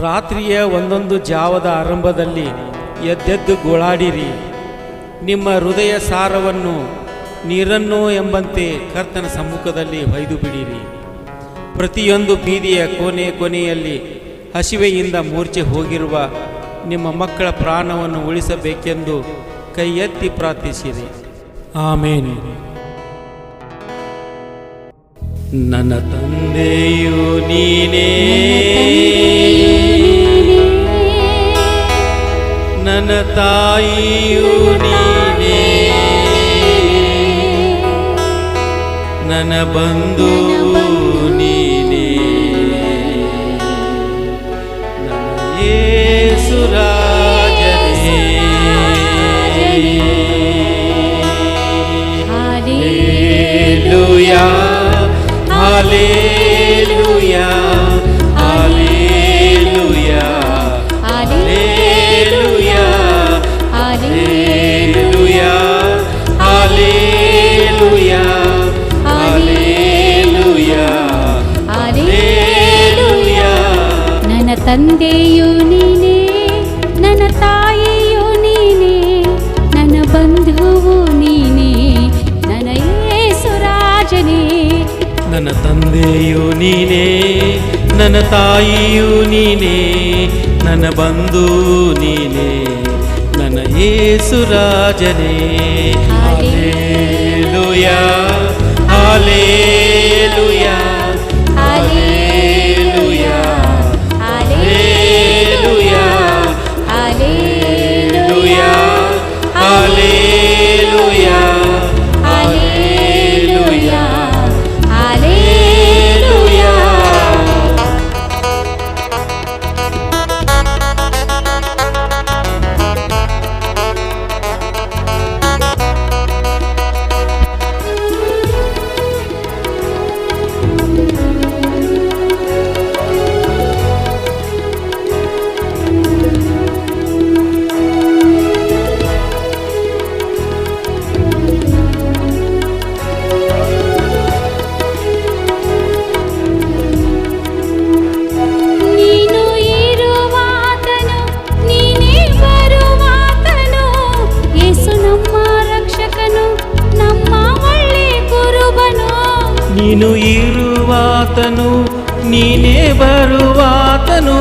ರಾತ್ರಿಯ ಒಂದೊಂದು ಜಾವದ ಆರಂಭದಲ್ಲಿ ಎದ್ದೆದ್ದು ಗೋಳಾಡಿರಿ. ನಿಮ್ಮ ಹೃದಯ ಸಾರವನ್ನು ನೀರನ್ನು ಎಂಬಂತೆ ಕರ್ತನ ಸಮ್ಮುಖದಲ್ಲಿ ಹೊಯ್ದು ಬಿಡಿರಿ. ಪ್ರತಿಯೊಂದು ಬೀದಿಯ ಕೊನೆ ಕೊನೆಯಲ್ಲಿ ಹಸಿವೆಯಿಂದ ಮೂರ್ಛೆ ಹೋಗಿರುವ ನಿಮ್ಮ ಮಕ್ಕಳ ಪ್ರಾಣವನ್ನು ಉಳಿಸಬೇಕೆಂದು ಕೈ ಎತ್ತಿ ಪ್ರಾರ್ಥಿಸಿರಿ. ಆಮೇನ್. ನನ್ನ ತಂದೆಯು ನೀನೇ. ನನ್ನ ತಾಯಿಯು ನೀನೇ. ನನ್ನ ಬಂಧು ನೀನೇ. ನನ್ನ ಯೇಸುರಾಜನೇ ತಂದೆಯು ನೀನೇ ನನ್ನ ತಾಯಿಯು ನೀನೇ ನನ್ನ ಬಂಧುವು ನೀನೇ ನನ್ನ ಯೇಸುರಾಜನೇ ನನ್ನ ತಂದೆಯು ನೀನೇ ನನ್ನ ತಾಯಿಯು ನೀನೇ ನನ್ನ ಬಂಧು ನೀನೇ ನನ್ನ ಯೇಸು ರಾಜನೇ. ನೀನು ಇರುವಾತನು ನೀನೇ ಬರುವಾತನು.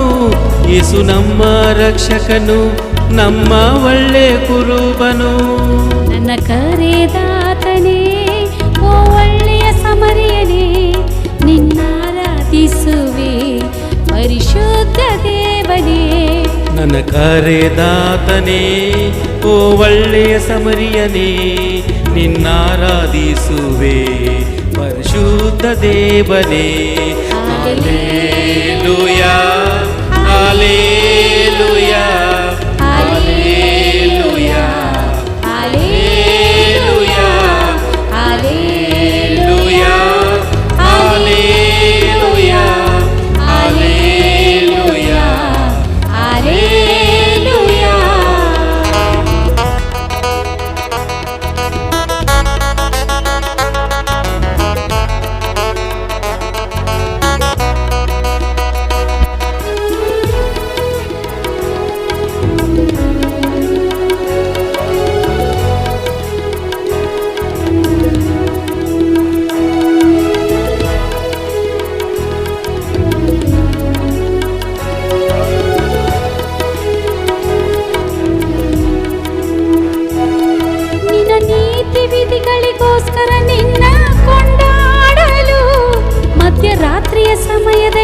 ಯೇಸು ನಮ್ಮ ರಕ್ಷಕನು ನಮ್ಮ ಒಳ್ಳೆ ಕುರುಬನು. ನನ್ನ ಕರೆದಾತನೇ ಓ ಒಳ್ಳೆಯ ಸಮರಿಯನೇ ನಿನ್ನಾರಾಧಿಸುವೆ ಪರಿಶುದ್ಧ ದೇವನೇ. ನನ್ನ ಕರೆದಾತನೇ ಓ ಒಳ್ಳೆಯ ಸಮರಿಯನೇ ನಿನ್ನಾರಾಧಿಸುವೆ పరిశుద్ధ దేవనే.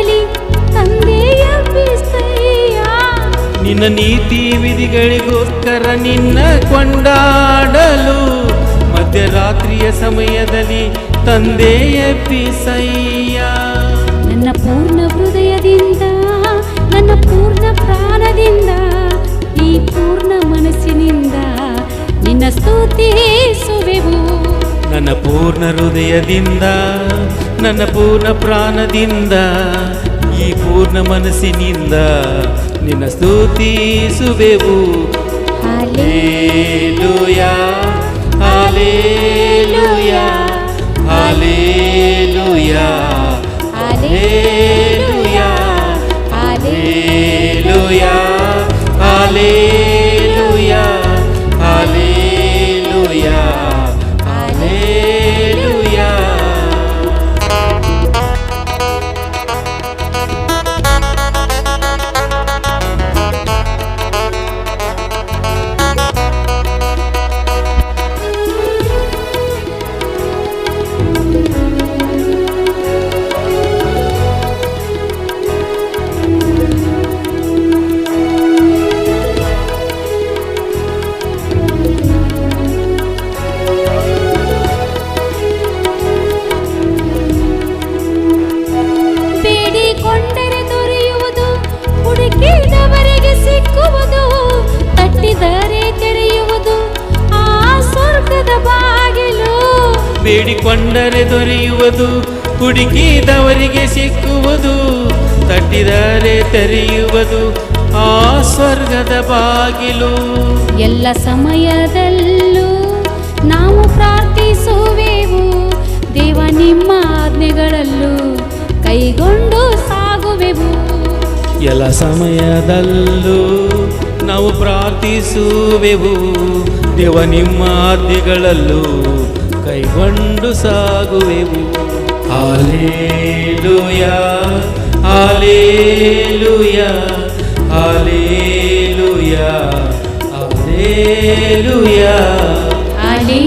ಸಮಯದಲ್ಲಿ ತಂದೆಯ ನಿನ್ನ ನೀತಿ ವಿಧಿಗಳಿಗೋಸ್ಕರ ನಿನ್ನ ಕೊಂಡಾಡಲು ಮಧ್ಯರಾತ್ರಿಯ ಸಮಯದಲ್ಲಿ ತಂದೆಯ ಪಿಸಯ್ಯ ನನ್ನ ಪೂರ್ಣ ಹೃದಯದಿಂದ ನನ್ನ ಪೂರ್ಣ ಪ್ರಾಣದಿಂದ ಈ ಪೂರ್ಣ ಮನಸ್ಸಿನಿಂದ ನಿನ್ನ ಸ್ತುತಿಸುವೆವು ನನ್ನ ಪೂರ್ಣ ಹೃದಯದಿಂದ ನನ್ನ ಪೂರ್ಣ ಪ್ರಾಣದಿಂದ ಈ ಪೂರ್ಣ ಮನಸ್ಸಿನಿಂದ ನಿನ್ನ ಸ್ತುತಿಸುವೆವು ಹಾಲೇಲುಯ ಲೂಯಾ ಹಾಲೇಲುಯ ಬೇಡಿಕೊಂಡರೆ ದೊರೆಯುವುದು ಹುಡುಕಿದವರಿಗೆ ಸಿಕ್ಕುವುದು ತಟ್ಟಿದರೆ ತೆರೆಯುವುದು ಆ ಸ್ವರ್ಗದ ಬಾಗಿಲು. ಎಲ್ಲ ಸಮಯದಲ್ಲೂ ನಾವು ಪ್ರಾರ್ಥಿಸುವೆವು ದೇವ ನಿಮ್ಮ ಆಜ್ಞೆಗಳಲ್ಲೂ ಕೈಗೊಂಡು ಸಾಗುವೆವು. ಎಲ್ಲ ಸಮಯದಲ್ಲೂ ನಾವು ಪ್ರಾರ್ಥಿಸುವೆವು ದೇವ ನಿಮ್ಮ ಆದ್ಯಗಳಲ್ಲೂ ಕೈಗೊಂಡು ಸಾಗುವೆವು ಹಾಲೇಲುಯ ಹಾಲೇಲುಯ ಹಾಲೇಲುಯ ಹಾಲೇಲುಯ ಅಲೇ